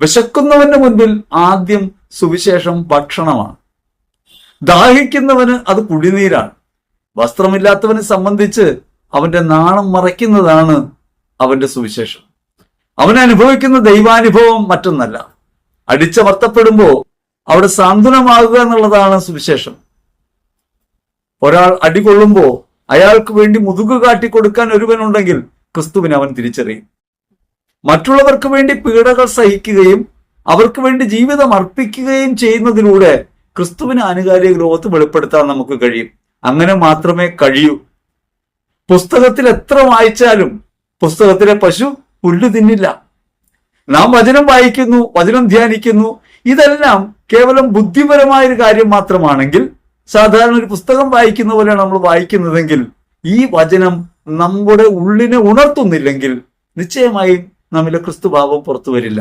വിശക്കുന്നവന്റെ മുൻപിൽ ആദ്യം സുവിശേഷം ഭക്ഷണമാണ്. ദാഹിക്കുന്നവന് അത് കുടിനീരാണ്. വസ്ത്രമില്ലാത്തവനെ സംബന്ധിച്ച് അവന്റെ നാണം മറയ്ക്കുന്നതാണ് അവന്റെ സുവിശേഷം. അവൻ അനുഭവിക്കുന്ന ദൈവാനുഭവം മറ്റൊന്നല്ല. അടിച്ചമർത്തപ്പെടുമ്പോ അവിടെ സാന്ത്വനമാകുക എന്നുള്ളതാണ് സുവിശേഷം. ഒരാൾ അടികൊള്ളുമ്പോ അയാൾക്ക് വേണ്ടി മുതുകു കാട്ടിക്കൊടുക്കാൻ ഒരുവനുണ്ടെങ്കിൽ ക്രിസ്തുവിനെ അവൻ തിരിച്ചറിയും. മറ്റുള്ളവർക്ക് വേണ്ടി പീഡകൾ സഹിക്കുകയും അവർക്ക് വേണ്ടി ജീവിതം അർപ്പിക്കുകയും ചെയ്യുന്നതിലൂടെ ക്രിസ്തുവിന് ആനുകാലിക ലോകത്ത് വെളിപ്പെടുത്താൻ നമുക്ക് കഴിയും. അങ്ങനെ മാത്രമേ കഴിയൂ. പുസ്തകത്തിൽ എത്ര വായിച്ചാലും പുസ്തകത്തിലെ പശു പുല്ലു തിന്നില്ല. നാം വചനം വായിക്കുന്നു വചനം ധ്യാനിക്കുന്നു. ഇതെല്ലാം കേവലം ബുദ്ധിപരമായ ഒരു കാര്യം മാത്രമാണെങ്കിൽ സാധാരണ ഒരു പുസ്തകം വായിക്കുന്ന പോലെയാണ് നമ്മൾ വായിക്കുന്നതെങ്കിൽ ഈ വചനം നമ്മുടെ ഉള്ളിനെ ഉണർത്തുന്നില്ലെങ്കിൽ നിശ്ചയമായും നമ്മിലെ ക്രിസ്തുഭാവം പുറത്തു വരില്ല.